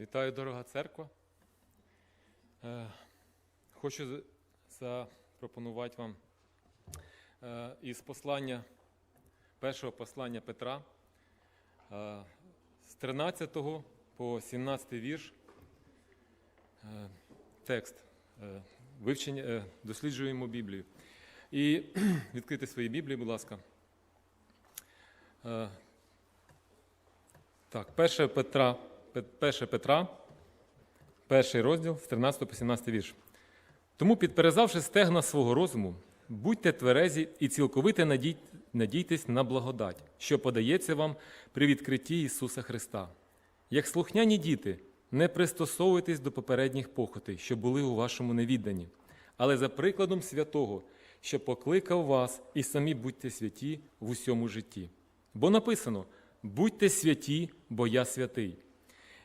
Вітаю, дорога церква. Е, Хочу запропонувати вам е, із послання, першого послання Петра е, з 13 по 17 вірш. Текст вивчення, досліджуємо Біблію. І відкрити свої Біблії, будь ласка. Так, 1 Петра, Пе- 1 Петра, перший розділ з 13 по 17 вірш. Тому, підперезавши стегна свого розуму, будьте тверезі і цілковито надій- надійтесь на благодать, що подається вам при відкритті Ісуса Христа. Як слухняні діти, не пристосовуйтесь до попередніх похотей, що були у вашому невідданні, але за прикладом святого, що покликав вас, і самі будьте святі в усьому житті. Бо написано: будьте святі, бо я святий.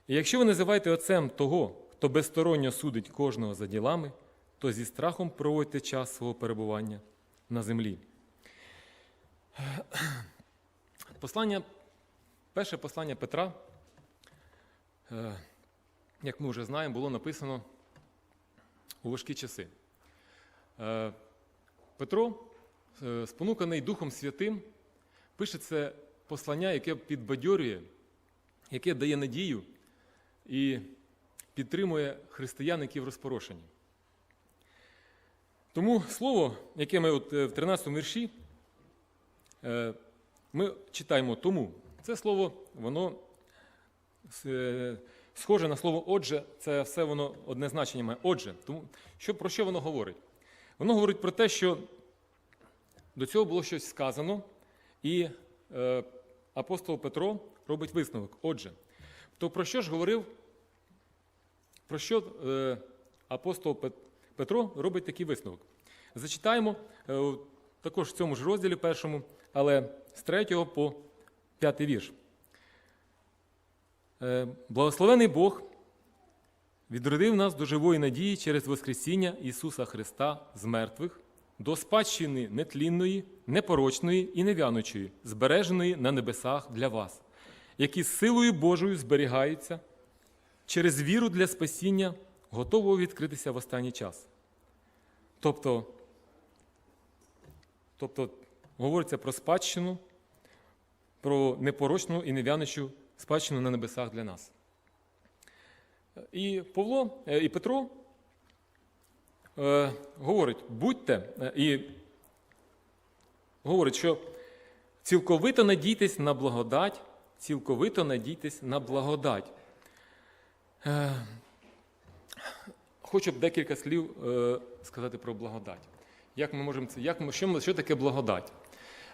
І якщо ви називаєте отцем того, хто безсторонньо судить кожного за ділами, то зі страхом проводьте час свого перебування на землі. Послання, перше послання Петра, е, як ми вже знаємо, було написано у важкі часи. Е, Петро, е, спонуканий Духом Святим, пише це послання, яке підбадьорює, яке дає надію і підтримує християн, які в розпорошенні. Тому слово, яке ми от е, в 13 вірші, е, ми читаємо тому. Це слово, воно е, схоже на слово отже, це все воно одне значення має. Отже, тому що, про що воно говорить? Воно говорить про те, що до цього було щось сказано, і апостол Петро робить висновок. Отже, то про що ж говорив, про що е, апостол Петро робить такий висновок? Зачитаємо е, також в цьому ж розділі першому, але з 3 по 5 вірш. Е, Благословений Бог відродив нас до живої надії через Воскресіння Ісуса Христа з мертвих, до спадщини нетлінної, непорочної і невянучої, збереженої на небесах для вас, які силою Божою зберігаються через віру для спасіння, готового відкритися в останній час. Тобто, тобто говориться про спадщину, про непорочну і невянучу спадщину на небесах для нас. І Павло, е, і Петро е, говорить, будьте е, і говорить, що цілковито надійтесь на благодать, цілковито надійтесь на благодать. Е, Хочу б декілька слів е, сказати про благодать. Як ми можемо це, як ми, що, що таке благодать?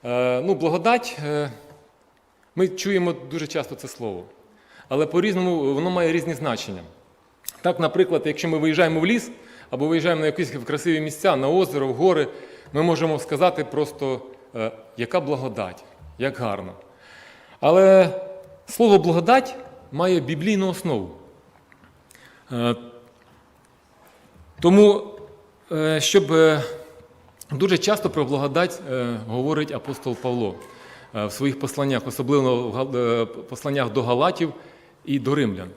Е, ну, благодать, ми чуємо дуже часто це слово, але по-різному воно має різні значення. Так, наприклад, якщо ми виїжджаємо в ліс або виїжджаємо на якісь красиві місця, на озеро, в гори, ми можемо сказати просто, яка благодать, як гарно. Але слово благодать має біблійну основу. Е, Тому, е, щоб е, дуже часто про благодать говорить апостол Павло в своїх посланнях, особливо в посланнях до Галатів і до Римлян.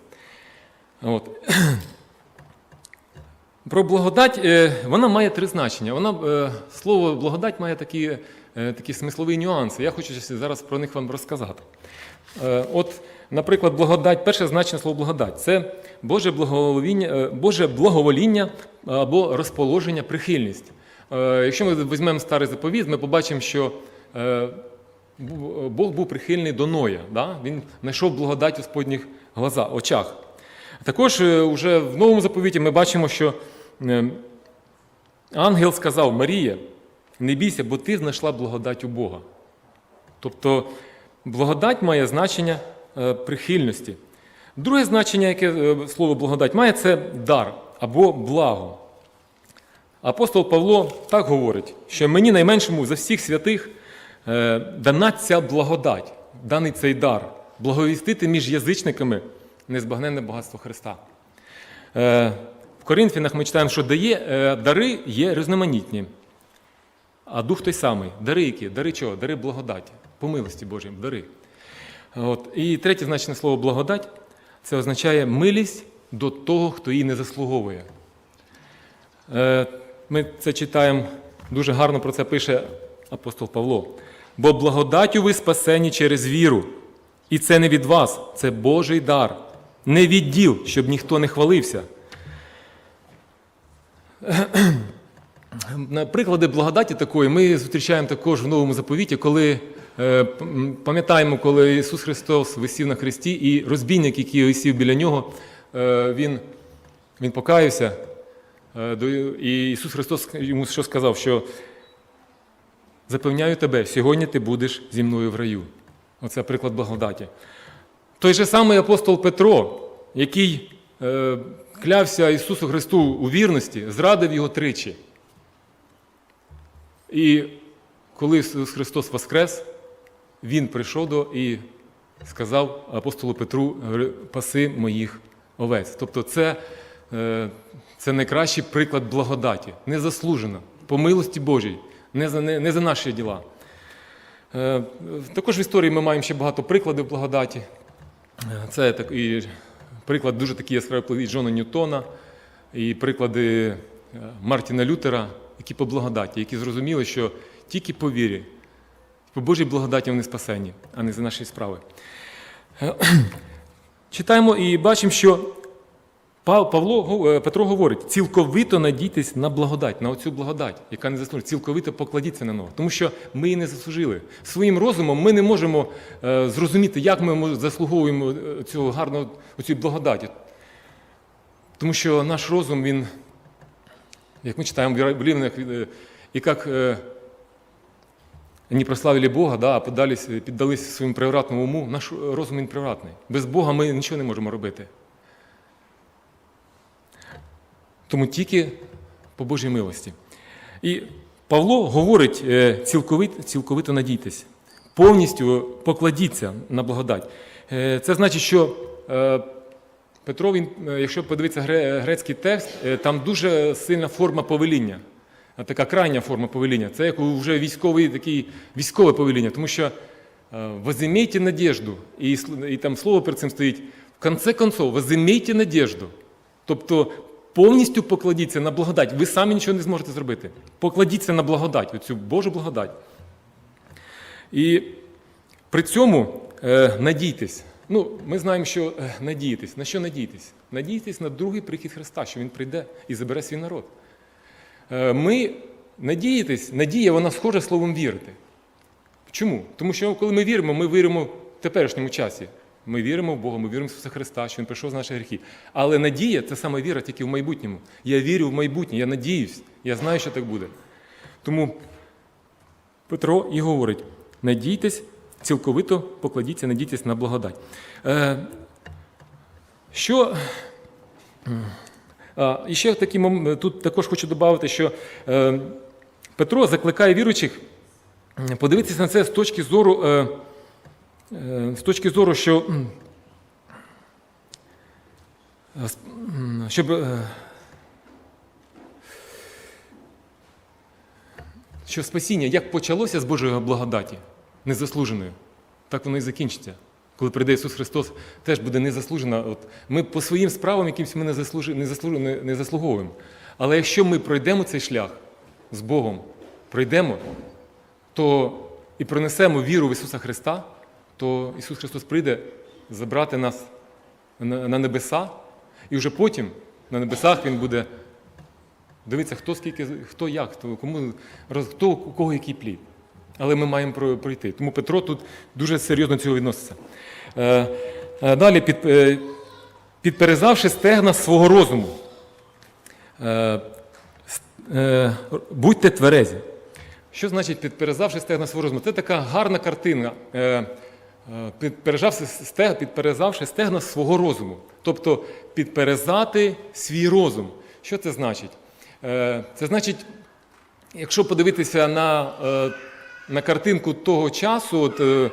От. Про благодать вона має три значення. Вона, слово благодать має такі, такі смислові нюанси. Я хочу зараз про них вам розказати. Е, От, наприклад, благодать, перше значення слова благодать це Боже благовоління, е, Боже благовоління або розположення, прихильність. Е, Якщо ми візьмемо старий заповіт, ми побачимо, що е, Бог був прихильний до Ноя. Да? Він знайшов благодать у Господніх глаза, очах. Також е, уже в новому заповіті ми бачимо, що е, ангел сказав Марія, не бійся, бо ти знайшла благодать у Бога. Тобто благодать має значення е, прихильності. Друге значення, яке е, слово благодать має, це дар або благо. Апостол Павло так говорить, що мені найменшому за всіх святих е, дана ця благодать, даний цей дар, благовістити між язичниками незбагненне багатство Христа. В Коринфянах ми читаємо, що дає, дари є різноманітні, а дух той самий. Дари які? Дари чого? Дари благодаті, по милості Божій, дари. От. І третє значне слово благодать це означає милість до того, хто її не заслуговує. Е, Ми це читаємо, дуже гарно про це пише апостол Павло. Бо благодаттю ви спасені через віру. І це не від вас, це Божий дар, не від діл, щоб ніхто не хвалився. Приклади благодаті такої ми зустрічаємо також в новому заповіті, коли е, пам'ятаємо, коли Ісус Христос висів на хресті, і розбійник, який висів біля нього, е, він, він покаявся. Е, І Ісус Христос йому що сказав? Що запевняю тебе, сьогодні ти будеш зі мною в раю. Оце приклад благодаті. Той же самий апостол Петро, який клявся Ісусу Христу у вірності, зрадив його тричі. І коли Ісус Христос воскрес, Він прийшов до і сказав апостолу Петру, паси моїх овець. Тобто це, е, це найкращий приклад благодаті, незаслужено, по милості Божій, не за, не, не за наші діла. Е, Також в історії ми маємо ще багато прикладів благодаті. Е, Це так, приклад дуже такий яскравий Джона Ньютона, і приклади Мартіна Лютера, які по благодаті, які зрозуміли, що тільки по вірі, по Божій благодаті вони спасені, а не за наші справи. Е, Читаємо і бачимо, що Павло, е, Петро говорить, цілковито надійтесь на благодать, на оцю благодать, яка не заслужена. Цілковито покладіться на нього, тому що ми її не заслужили. Своїм розумом ми не можемо е, зрозуміти, як ми заслуговуємо цього гарного оцю благодаті. Тому що наш розум, він, як ми читаємо в Бібліях, е, і як е, не прославили Бога, да, а піддались, піддались своєму превратному уму, наш розум він превратний. Без Бога ми нічого не можемо робити. Тому тільки по Божій милості. І Павло говорить е, цілковито, цілковито надійтесь, повністю покладіться на благодать. Е, Це значить, що е, Петро, він, е, якщо подивитися грецький текст, е, там дуже сильна форма повеління, така крайня форма повеління. Це як вже військовий, такий військове повеління, тому що е, возымейте надежду, і, і там слово перед цим стоїть, в конце концов, возымейте надежду. Тобто повністю покладіться на благодать. Ви самі нічого не зможете зробити. Покладіться на благодать, оцю Божу благодать. І при цьому е, надійтесь. Ну, ми знаємо, що е, надіятись. На що надіятись? Надійтесь на другий прихід Христа, що Він прийде і забере свій народ. Е, ми надіятись, надія, вона схожа словом вірити. Чому? Тому що коли ми віримо, ми віримо в теперішньому часі. Ми віримо в Бога, ми віримо в Ісуса Христа, що Він прийшов з наших гріхів. Але надія це саме віра тільки в майбутньому. Я вірю в майбутнє, я надіюсь, я знаю, що так буде. Тому Петро і говорить: надійтесь, цілковито покладіться, надійтесь на благодать. Е, що. І ще такий мом- тут також хочу додати, що е, Петро закликає віруючих подивитися на це з точки зору, е, з точки зору, що, щоб, що спасіння як почалося з Божої благодаті, незаслуженою, так воно і закінчиться. Коли прийде Ісус Христос, теж буде незаслужена. От ми по своїм справам якимось ми не, заслужи, не, заслужи, не, не заслуговуємо. Але якщо ми пройдемо цей шлях з Богом, пройдемо, то і пронесемо віру в Ісуса Христа, то Ісус Христос прийде забрати нас на, на небеса, і вже потім на небесах Він буде дивитися, хто скільки, хто як, хто, кому, хто, у кого який плід. Але ми маємо пройти. Тому Петро тут дуже серйозно цього відноситься. Е, е, Далі, е, підперезавши стегна свого розуму, будьте тверезі. Що значить підперезавши стегна свого розуму? Це така гарна картина. Підперезавши стег- підперезавши стегна свого розуму. Тобто підперезати свій розум. Що це значить? Це значить, якщо подивитися на, на картинку того часу, от, е,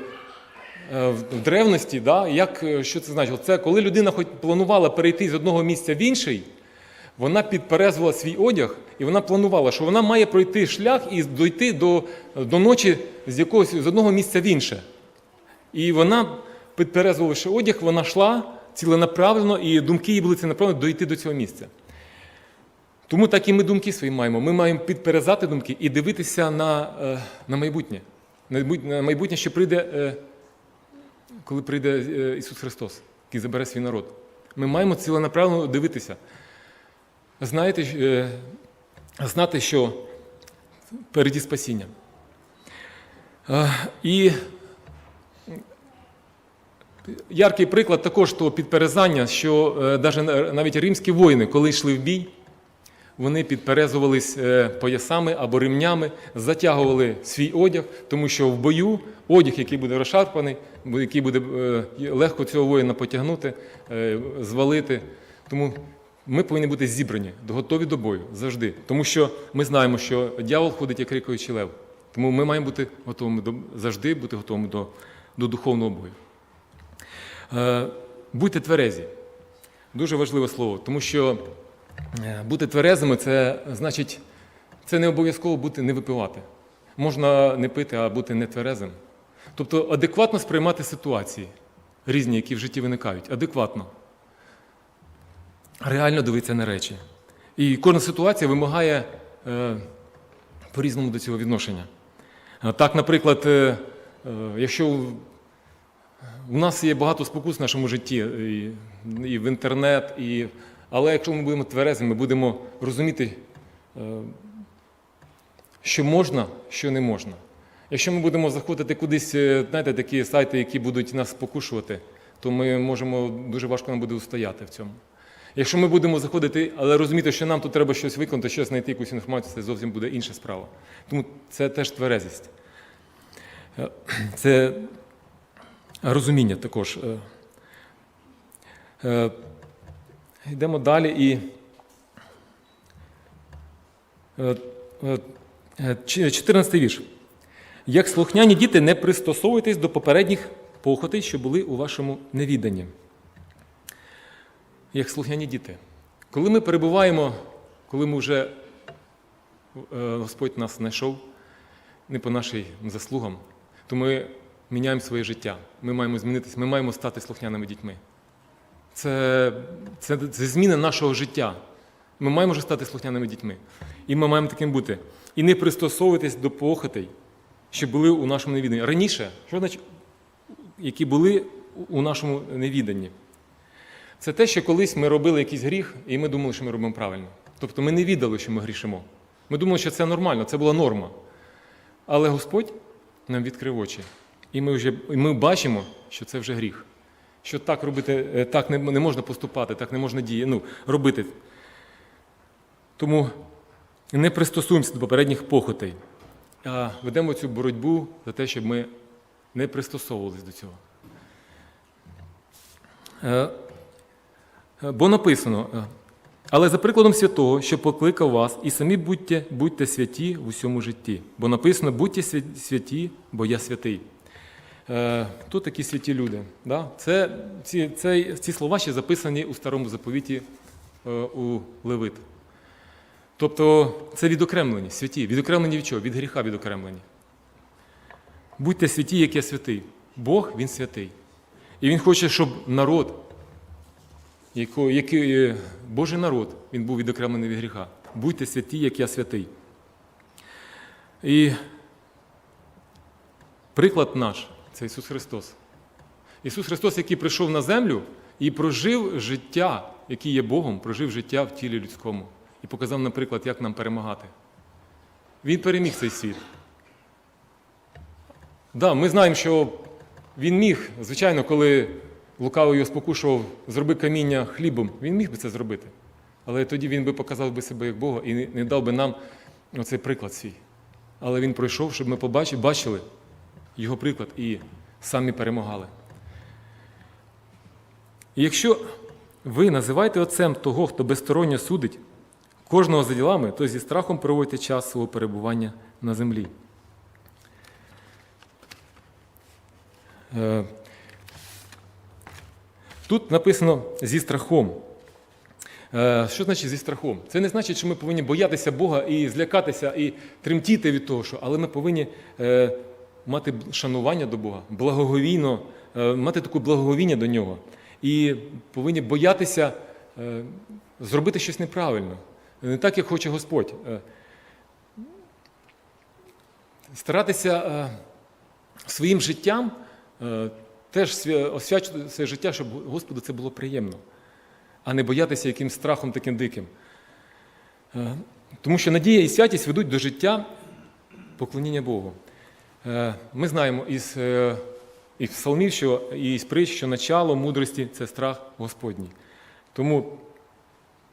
е, в древності, да, як, е, що це значить? Це коли людина хоч планувала перейти з одного місця в інший, вона підперезувала свій одяг, і вона планувала, що вона має пройти шлях і дойти до, до ночі з якогось з одного місця в інше. І вона, підперезувавши одяг, вона йшла ціленаправлено, і думки її були ціленаправлено дойти до цього місця. Тому так і ми думки свої маємо. Ми маємо підперезати думки і дивитися на, е, на майбутнє. На майбутнє, що прийде, е, коли прийде е, Ісус Христос, який забере свій народ. Ми маємо ціленаправленно дивитися. Знаєте, знати, що впереді спасіння. І яркий приклад також того підперезання, що навіть римські воїни, коли йшли в бій, вони підперезувались е, поясами або ремнями, затягували свій одяг, тому що в бою одяг, який буде розшарпаний, який буде е, легко цього воїна потягнути, е, звалити. Тому ми повинні бути зібрані, готові до бою завжди. Тому що ми знаємо, що дьявол ходить як рикаючий лев. Тому ми маємо бути готовими до завжди бути готовими до, до духовного бою. Будьте тверезі. Дуже важливе слово, тому що бути тверезими це значить, це не обов'язково бути не випивати. Можна не пити, а бути не тверезим. Тобто адекватно сприймати ситуації різні, які в житті виникають. Адекватно. Реально дивитися на речі. І кожна ситуація вимагає е, по-різному до цього відношення. Так, наприклад, е, е, якщо у нас є багато спокус в нашому житті, і, і в інтернет, і... але якщо ми будемо тверезими, ми будемо розуміти, е, що можна, що не можна. Якщо ми будемо заходити кудись, е, знаєте, такі сайти, які будуть нас спокушувати, то ми можемо дуже важко нам буде устояти в цьому. Якщо ми будемо заходити, але розуміти, що нам тут треба щось виконати, щось знайти якусь інформацію, це зовсім буде інша справа. Тому це теж тверезість. Е, Це розуміння також. Е, е, Йдемо далі і. е, е, е, 14 вірш. Як слухняні діти, не пристосовуйтесь до попередніх похотей, що були у вашому невіданні. Як слухняні діти. Коли ми перебуваємо, коли ми вже е, Господь нас знайшов, не по нашим заслугам, то ми міняємо своє життя. Ми маємо змінитися, ми маємо стати слухняними дітьми. Це, це, це зміна нашого життя. Ми маємо вже стати слухняними дітьми. І ми маємо таким бути. І не пристосовуватись до похотей, що були у нашому невіданні. Раніше, що значить, які були у нашому невіданні. Це те, що колись ми робили якийсь гріх, і ми думали, що ми робимо правильно. Тобто ми не віддали, що ми грішимо. Ми думали, що це нормально, це була норма. Але Господь нам відкрив очі. І ми вже і ми бачимо, що це вже гріх. Що так робити, е, так не, не можна поступати, так не можна діяти, ну, робити. Тому не пристосуємося до попередніх похотей, а ведемо цю боротьбу за те, щоб ми не пристосовувалися до цього. Е, е, Бо написано, але за прикладом святого, що покликав вас, і самі будьте, будьте святі в усьому житті. Бо написано, будьте святі, бо я святий. Е, Хто такі святі люди? Це, ці, це, ці слова ще записані у старому заповіті е, у Левит. Тобто це відокремлені, святі. Відокремлені від чого? Від гріха відокремлені. Будьте святі, як я святий. Бог він святий. І Він хоче, щоб народ, який, е, Божий народ, він був відокремлений від гріха. Будьте святі, як я святий. І приклад наш це Ісус Христос. Ісус Христос, який прийшов на землю і прожив життя, який є Богом, прожив життя в тілі людському і показав, наприклад, як нам перемагати. Він переміг цей світ. Да, ми знаємо, що він міг, звичайно, коли лукавий його спокушував, зроби каміння хлібом, він міг би це зробити. Але тоді він би показав би себе як Бога і не- не дав би нам оцей приклад свій. Але він пройшов, щоб ми побачили, бачили його приклад і самі перемагали. І якщо ви називаєте отцем того, хто безсторонньо судить кожного за ділами, то зі страхом проводьте час свого перебування на землі. Е, Тут написано зі страхом. Е, Що значить зі страхом? Це не значить, що ми повинні боятися Бога і злякатися, і тремтіти від того, що, але ми повинні е, мати шанування до Бога, благоговійно, е, мати таке благоговіння до нього. і повинні боятися е, зробити щось неправильно, не так, як хоче Господь. Е, Старатися своїм життям теж свя- освячувати своє життя, щоб Господу це було приємно, а не боятися якимсь страхом таким диким. Тому що надія і святість ведуть до життя поклоніння Богу. Е, Ми знаємо із, е, із псалмів, що, із притч, що начало мудрості це страх Господній. Тому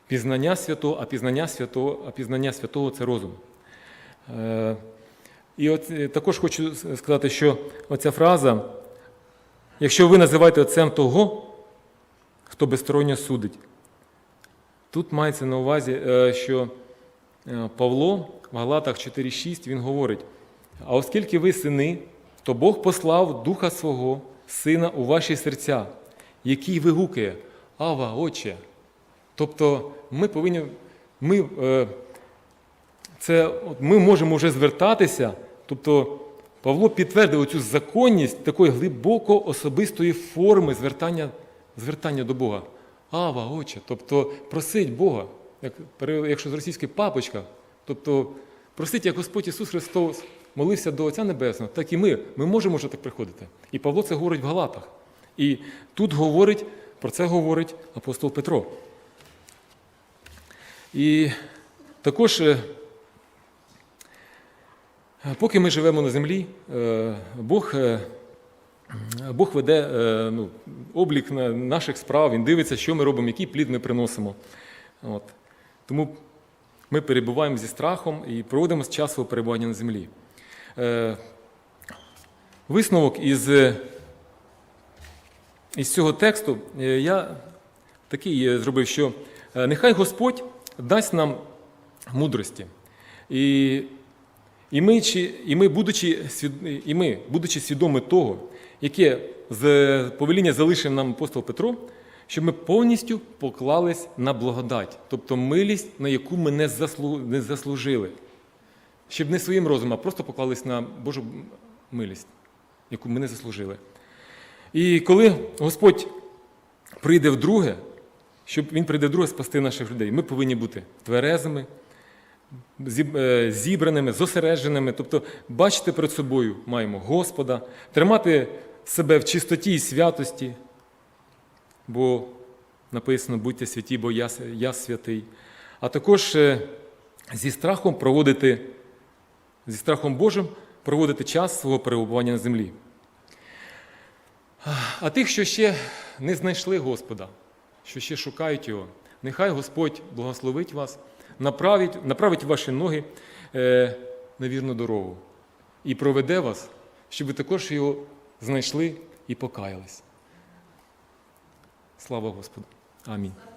пізнання святого, а пізнання святого, а пізнання святого це розум. Е, І от також хочу сказати, що оця фраза, якщо ви називаєте отцем того, хто безсторонньо судить, тут мається на увазі, що Павло в Галатах 4.6 він говорить: а оскільки ви сини, то Бог послав Духа Свого, Сина у ваші серця, який вигукує Ава, Отче. Тобто ми повинні, ми, е, це, ми можемо вже звертатися. Тобто Павло підтвердив цю законність такої глибоко особистої форми звертання, звертання до Бога. Ава, Отче. Тобто просить Бога, як, якщо з російської папочка, тобто просить, як Господь Ісус Христос молився до Отця Небесного, так і ми. Ми можемо вже так приходити. І Павло це говорить в Галатах. І тут говорить, про це говорить апостол Петро. І також, е, поки ми живемо на землі, е, Бог, е, Бог веде ну, облік наших справ, Він дивиться, що ми робимо, який плід ми приносимо. От. Тому ми перебуваємо зі страхом і проводимо час свого перебування на землі. Е, Висновок із, е, із цього тексту е, я такий зробив, що нехай Господь дасть нам мудрості. І, і, ми, і, ми, будучи, і ми, будучи свідомі того, яке з повеління залишив нам апостол Петро, щоб ми повністю поклались на благодать, тобто милість, на яку ми не заслужили. Щоб не своїм розумом, а просто поклались на Божу милість, яку ми не заслужили. І коли Господь прийде вдруге, щоб Він прийде вдруге спасти наших людей, ми повинні бути тверезими, е, зібраними, зосередженими, тобто бачити перед собою маємо Господа, тримати себе в чистоті і святості, бо написано будьте святі, бо я, я святий. А також е, зі страхом проводити, зі страхом Божим проводити час свого перебування на землі. А тих, що ще не знайшли Господа, що ще шукають Його, нехай Господь благословить вас, направить, направить ваші ноги е, на вірну дорогу і проведе вас, щоб ви також його знайшли і покаялись. Слава Господу. Амінь.